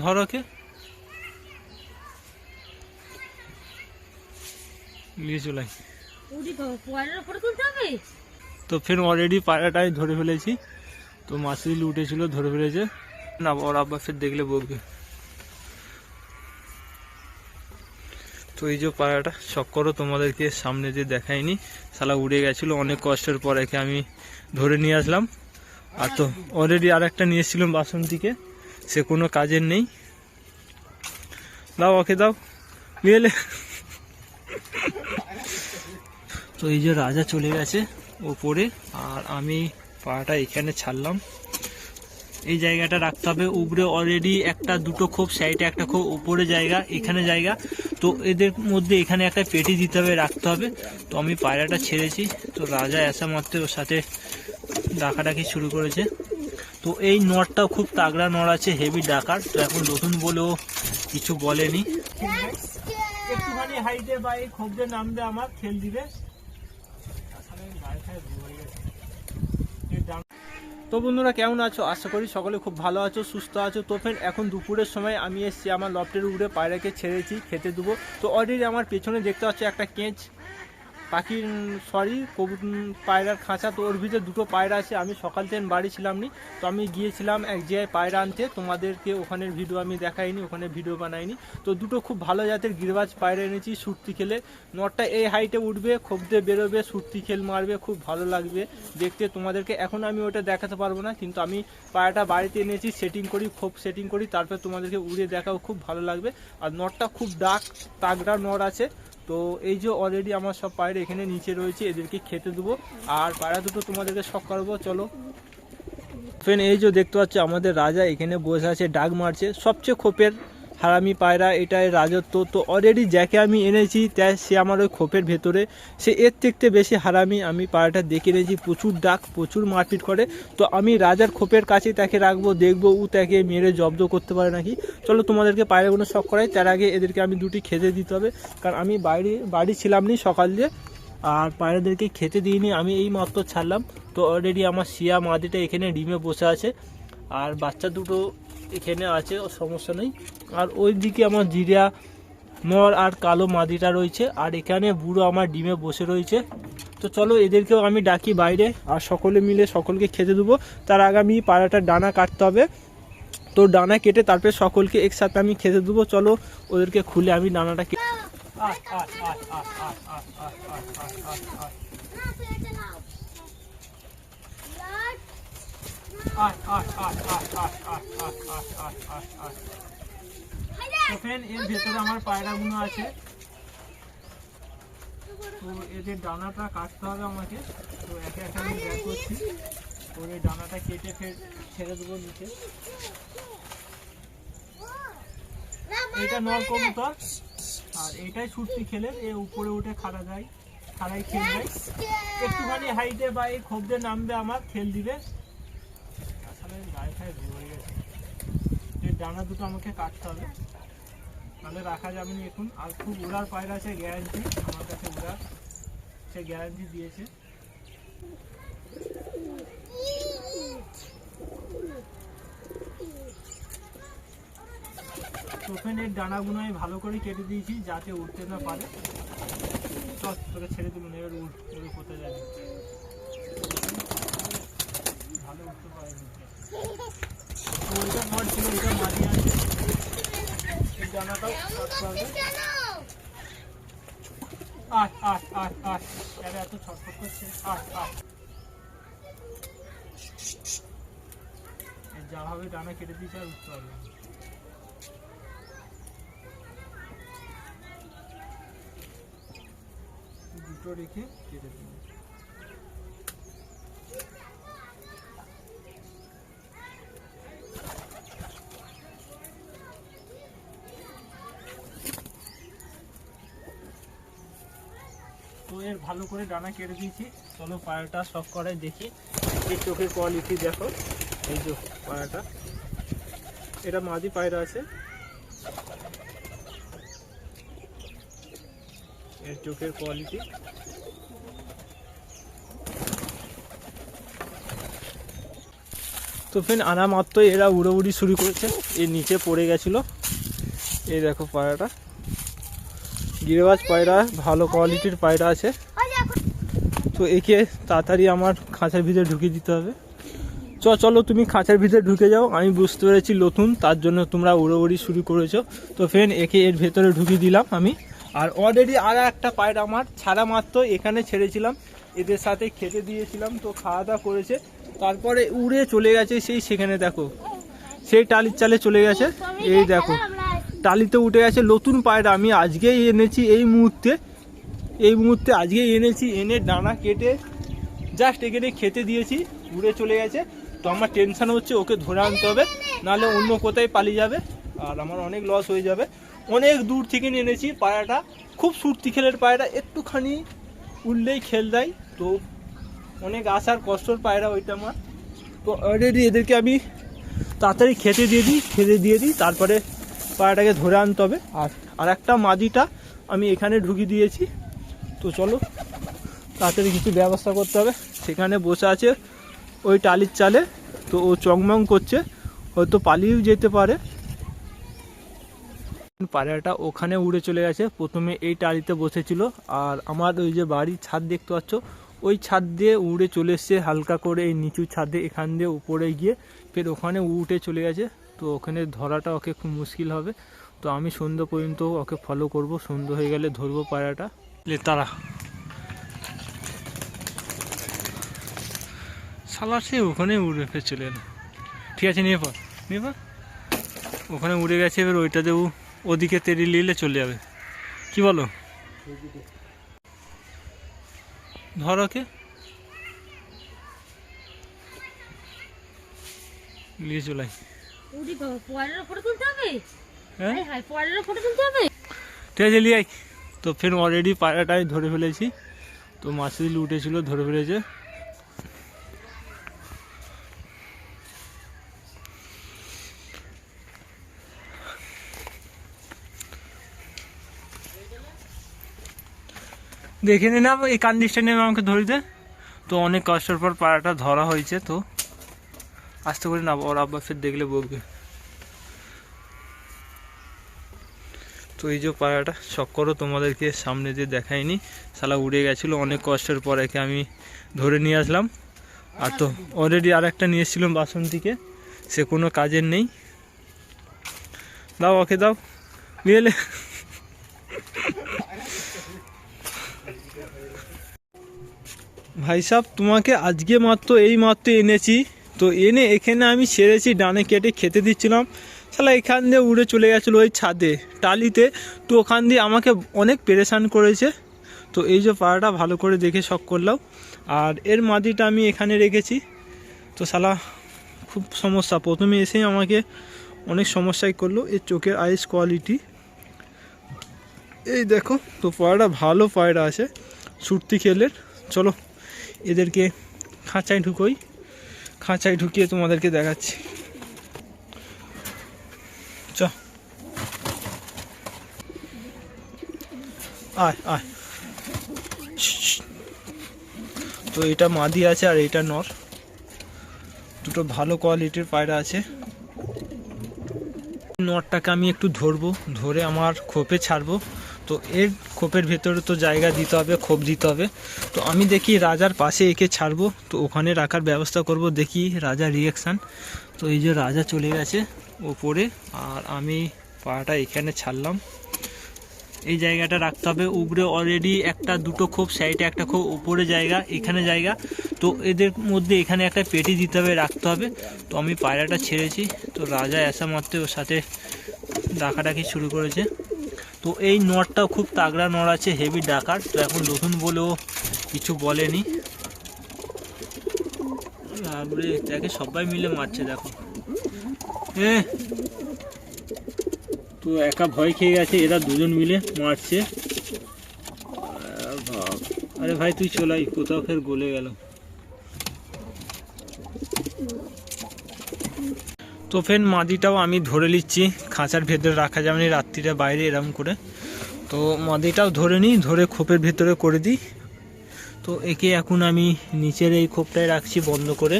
ধর ওকে। নিয়ে চলে আয়। তো ফের অলরেডি পায়রাটা আমি ধরে ফেলেছি। তো মাসিল উঠেছিল ধরে ফেলেছে। না ওর আব্বা ফের দেখলে বকবে। তো এই যে পায়রাটা করো তোমাদেরকে সামনে যে দেখাইনি শালা উড়ে গেছিল অনেক কষ্টের পর একে আমি ধরে নিয়ে আসলাম। আর তো অলরেডি আর একটা নিয়ে এসেছিলাম বাসন্তীকে সে কোনো কাজের নেই। দাও ওকে দাও এলে তো এই যে রাজা চলে গেছে ওপরে, আর আমি পাটা এখানে ছাড়লাম। এই জায়গাটা রাখতে হবে, উপরে অলরেডি একটা দুটো খোপ সাইডে একটা খোপ, উপরে জায়গা, এখানে জায়গা। তো এদের মধ্যে এখানে একটা পেটি দিতে হবে, রাখতে হবে। তো আমি পায়রাটা ছেড়েছি। তো রাজা আসা মাত্র ওর সাথে ডাকাডাকি শুরু করেছে। তো এই নটটাও খুব তাগড়া নড় আছে হেভি ডাকার। তো এখন নতুন বলেও কিছু বলেনি। একটুখানি নামবে আমার দিবে। তো বন্ধুরা, কেমন আছো? আশা করি সকলে খুব ভালো আছো, সুস্থ আছো। তো ফের এখন দুপুরের সময় আমি এসেছি আমার লফটের উপরে, পায়রাকে ছেড়েছি, খেতে দেবো। তো অলরেডি আমার পেছনে দেখতে পাচ্ছি একটা কেঁচ। পাখির সরি পায়রার খাঁচা, তো ওর ভিতরে দুটো পায়রা আছে। আমি সকাল থেকে বাড়ি ছিলাম নি তো আমি গিয়েছিলাম এক জায়গায় পায়রা আনতে। তোমাদেরকে ওখানের ভিডিও আমি দেখাইনি, ওখানে ভিডিও বানাইনি। তো দুটো খুব ভালো জাতের গিরবাজ পায়রা এনেছি সুরতি খেলে। নটটা এই হাইটে উঠবে, খোপতে বেরোবে সুরতি খেল মারবে, খুব ভালো লাগবে দেখতে। তোমাদেরকে এখন আমি ওটা দেখাতে পারব না, কিন্তু আমি পায়রাটা বাড়িতে এনেছি সেটিং করি, খোপ সেটিং করি, তারপর তোমাদেরকে উড়ে দেখাও, খুব ভালো লাগবে। আর নটটা খুব ডাক তাগড়া নট আছে। তো এই যে অলরেডি আমার সব পায়রা এখানে নিচে রয়েছে, এদেরকে খেতে দেবো। আর পায়রা দুটো তোমাদেরকে শখ করব, চলো। ফ্রেন্ড এই যে দেখতে পাচ্ছ, আমাদের রাজা এখানে বসে আছে, ডাক মারছে। সবচেয়ে খোপের হারামি পায়রা, এটাই রাজত্ব। তো অলরেডি যাকে আমি এনেছি তাই সে আমার ওই খোপের ভেতরে। সে এর থেকে বেশি হারামি আমি পায়রাটা দেখে এনেছি। প্রচুর ডাক, প্রচুর মারপিট করে। তো আমি রাজার খোপের কাছে তাকে রাখব, দেখব, ও তাকে মেরে জব্দ করতে পারে নাকি। চলো তোমাদেরকে পায়রাগুলো শখ করাই। তার আগে এদেরকে আমি দুটি খেতে দিতে হবে। কারণ আমি বাইরে, বাড়ি ছিলাম নি সকাল দিয়ে। আর পায়রাদেরকে খেতে দিইনি, আমি এই মাত্র ছাড়লাম। তো অলরেডি আমার শিয়া মাদিটা এখানে ডিমে বসে আছে। আর বাচ্চা দুটো এখানে আছে সমস্যা নেই আর ওই দিকে আমার জিরিয়া নর আর কালো মাদিটা রয়েছে আর এখানে বুড়ো আমার ডিমে বসে রয়েছে তো চলো এদেরকেও আমি ডাকি বাইরে আর সকলে মিলে সকলকে খেতে দেবো তার আগে আমি পাড়াটার ডানা কাটতে হবে তো ডানা কেটে তারপরে সকলকে একসাথে আমি খেতে দেবো চলো ওদেরকে খুলে আমি ডানাটা কেটে আয়, আয়, এর ভেতরে আমার পায়রাগুলো আছে তো এদের ডানাটা কাটতে হবে আমাকে তো একে আমি করছি করে ডানাটা কেটে ফের ছেড়ে এটা আর এটাই ছুটতি খেলে এ উপরে উঠে খাড়া যায় খাড়াই খেল যায় একটুখানি হাইটে বা এই খোপদের নামবে আমার খেল দিবে গায়ে ভরে গেছে। এর ডানা দুটো আমাকে কাটতে হবে। তাহলে রাখা যাবে না এখন। আর খুব উড়ার পায়রা আছে গ্যারান্টি আমার কাছে উড়ার। সে গ্যারান্টি দিয়েছে। টোফেনের ডানাগুলো আমি ভালো করে কেটে দিয়েছি যাতে উঠতে না পারে। চল, তোকে ছেড়ে দিল না এবার উঠ কোথায় যাবে? ভালো উঠতে পারেনি। তো ওইটা ছিল ওইটা মাটি আছে এই হবে আয় আয় আয় আয় আরে এত ছটফট করছে আয় আয় এই যাভাবে ডানা কেটে দিয়েছে আর উঠতে পারবে। দুটো রেখে কেটে দিন এর ভালো করে ডানা কেটে দিয়েছি। চলো পায়রাটা সব করাই দেখি। এই চোখের কোয়ালিটি দেখো। এই যে পায়রাটা এটা মাদি পায়রা আছে। এর চোখের কোয়ালিটি তো ফেন আনা মাত্র এরা উড়ে উড়ি শুরু করেছে। এর নিচে পড়ে গেছিল। এই দেখো পায়রাটা গিরিবাজ পায়রা, ভালো কোয়ালিটির পায়রা আছে। তো একে তাড়াতাড়ি আমার খাঁচার ভিতরে ঢুকিয়ে দিতে হবে। চ, চলো তুমি খাঁচার ভিতরে ঢুকে যাও, আমি বুঝতে পেরেছি নতুন, তার জন্য তোমরা উড়োউড়ি শুরু করেছ। তো ফ্রেন্ড একে এর ভেতরে ঢুকিয়ে দিলাম আমি। আর অলরেডি আর একটা পায়রা আমার, ছাড়া মাত্র এখানে ছেড়েছিলাম। এদের সাথে খেতে দিয়েছিলাম, তো খাওয়া দাওয়া করেছে। তারপরে উড়ে চলে গেছে, সেই সেখানে দেখো। সেই টালির চালে চলে গেছে। এই দেখো। টালিতে উঠে গেছে, নতুন পায়রা। আমি আজকেই এনেছি এই মুহূর্তে এই মুহূর্তে আজকেই এনেছি, এনে ডানা কেটে জাস্ট এখানে খেতে দিয়েছি, উড়ে চলে গেছে। তো আমার টেনশন হচ্ছে, ওকে ধরে আনতে হবে, নাহলে অন্য কোথায় পালিয়ে যাবে, আর আমার অনেক লস হয়ে যাবে। অনেক দূর থেকে এনেছি পায়রাটা, খুব সুরতি খেলের পায়রা, একটুখানি উঠলেই খেল দেয়। তো অনেক আসার কষ্টর পায়রা ওইটা আমার। তো অলরেডি এদেরকে আমি তাড়াতাড়ি খেতে দিয়ে দিই, খেতে দিয়ে দিই, তারপরে পায়রাটাকে ধরে আনতে হবে। আর? আর একটা মাদিটা আমি এখানে ঢুকিয়ে দিয়েছি। তো চলো তাড়াতাড়ি কিছু ব্যবস্থা করতে হবে। সেখানে বসে আছে ওই টালির চালে। তো ও চংমং করছে হয়তো পালিয়েও যেতে পারে। পায়রাটা ওখানে উড়ে চলে গেছে। প্রথমে এই টালিতে বসেছিল। আর আমার ওই যে বাড়ির ছাদ দেখতে পাচ্ছ ওই ছাদ দিয়ে উড়ে চলে এসছে হালকা করে। এই নিচু ছাদে এখান দিয়ে উপরে গিয়ে ফের ওখানে উঠে চলে গেছে। তো ওখানে ধরাটা ওকে খুব মুশকিল হবে। তো আমি সন্ধ্যা পর্যন্ত ওকে ফলো করব। সন্ধ্যা হয়ে গেলে ধরবো পায়রাটা। তারা। শালা, সে ওখানে উড়ে ফের চলে এলো। ঠিক আছে, নিয়ে পর। নিয়ে পর। ওখানে উড়ে গেছে, এবার ওইটাতে ও, ওদিকে তেড়ি নিলে চলে যাবে। কি বলো? ধর ওকে। নিয়ে চলাই উড়ি বাবা পয়রার ফটো তুলতে হবে? হ্যাঁ? হাই হাই ফটো তুলতে হবে? ঠিক আছে লিয়াই তো ফের অলরেডি পায়রাটাই ধরে ফেলেছি। তো মাছগুলি উঠেছিল ধরে ফেলেছে। দেখে নে না এই কান্দিসটা নিয়ে আমাকে ধরিতে। তো অনেক কষ্টের পর পায়রাটা ধরা হয়েছে তো আস্তে করে না ওর আব্বা ফের দেখলে বকবে। তো এই যে পায়রাটা চক্করও তোমাদেরকে সামনে দিয়ে দেখাইনি শালা উড়ে গেছিল, অনেক কষ্টের পর একে আমি ধরে নিয়ে আসলাম। আর তো অলরেডি আর একটা নিয়ে এসেছিলাম বাসন থেকে, সে কোনো কাজের নেই। দাও ওকে দাও, নিয়ে ভাই সাহেব তোমাকে আজকে মাত্র এই মাত্র এনেছি। তো এনে এখানে আমি সেরেছি, ডানে কেটে খেতে দিচ্ছিলাম। শালা, এখান দিয়ে উড়ে চলে গেছিল ওই ছাদে, টালিতে। তো ওখান দিয়ে আমাকে অনেক পেরেশান করেছে। তো এই যে পাড়াটা ভালো করে দেখে শখ করলাম। আর এর মাদিটা আমি এখানে রেখেছি। তো শালা, খুব সমস্যা। প্রথমে এসেই আমাকে অনেক সমস্যাই করল। এর চোখের আইস কোয়ালিটি। এই দেখো, তো পায়রা ভালো পায়রা আছে সুরতি খেলের। চলো, এদেরকে খাঁচায় ঢুকোই। খাঁচায় ঢুকিয়ে তোমাদেরকে দেখাচ্ছি। চ। আয় আয়। তো এটা মাদি আছে আর এটা নর। দুটো ভালো কোয়ালিটির পায়রা আছে। নটটাকে আমি একটু ধরবো, ধরে আমার খোপে ছাড়বো। তো এর খোপের ভেতরে তো জায়গা দিতে হবে, খোপ দিতে হবে। তো আমি দেখি রাজার পাশে একে ছাড়বো, তো ওখানে রাখার ব্যবস্থা করব, দেখি রাজার রিয়াকশান তো এই যে রাজা চলে গেছে ওপরে, আর আমি পাটা এখানে ছাড়লাম। এই জায়গাটা রাখতে হবে, উপরে অলরেডি একটা দুটো খোপ সাইডে একটা খোপ উপরে জায়গা, এখানে জায়গা। তো এদের মধ্যে এখানে একটা পেটি দিতে হবে, রাখতে হবে। তো আমি পায়রাটা ছেড়েছি, তো রাজা আসা মাত্র ওর সাথে ডাকাডাকি শুরু করেছে। তো এই নটটাও খুব তাগড়া নড় আছে হেভি ডাকার। তো এখন নতুন বলেও কিছু বলেনি। বাবরে তাকে সবাই মিলে মারছে, দেখো। হ্যাঁ তো একা ভয় খেয়ে গেছে, এরা দুজন মিলে মারছে। আরে ভাই, তুই চলাই কোথাও ফের গলে গেল। তো ফের মাদিটাও আমি ধরে নিচ্ছি। খাঁচার ভেতরে রাখা যাবে না রাত্রিটা বাইরে এরম করে। তো মাদিটাও ধরে নিই, ধরে খোপের ভেতরে করে দিই। তো একে এখন আমি নিচের এই খোপটায় রাখছি বন্ধ করে।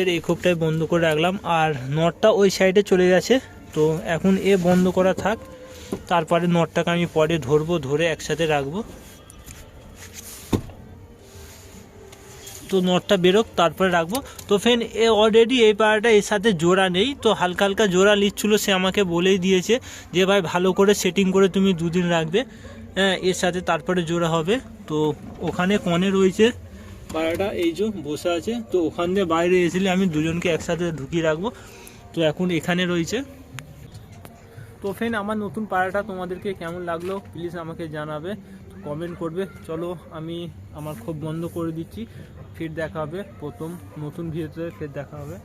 এর এই খোপটায় বন্ধ করে রাখলাম, আর নটটা ওই সাইডে চলে গেছে। তো এখন এ বন্ধ করা থাক, তারপরে নটটাকে আমি পরে ধরবো, ধরে একসাথে রাখব। তো নটটা বেরোক, তারপরে রাখব। তো ফেন এ অলরেডি এই পাড়াটা এর সাথে জোড়া নেই, তো হালকা হালকা জোড়া নিচ্ছিল, সে আমাকে বলেই দিয়েছে যে, ভাই, ভালো করে সেটিং করে তুমি দুদিন রাখবে। হ্যাঁ এর সাথে তারপরে জোড়া হবে। তো ওখানে কনে রয়েছে পাড়াটা, এই যে বসে আছে। তো ওখান দিয়ে বাইরে এসেলে আমি দুজনকে একসাথে ঢুকিয়ে রাখব। তো এখন এখানে রয়েছে। তো ফেন আমার নতুন পাড়াটা তোমাদেরকে কেমন লাগল প্লিজ আমাকে জানাবে কমেন্ট করবে। চলো, আমি আমার খুব বন্ধ করে দিচ্ছি। ফির দেখা হবে প্রথম নতুন ভিডিওতে ফের দেখা হবে।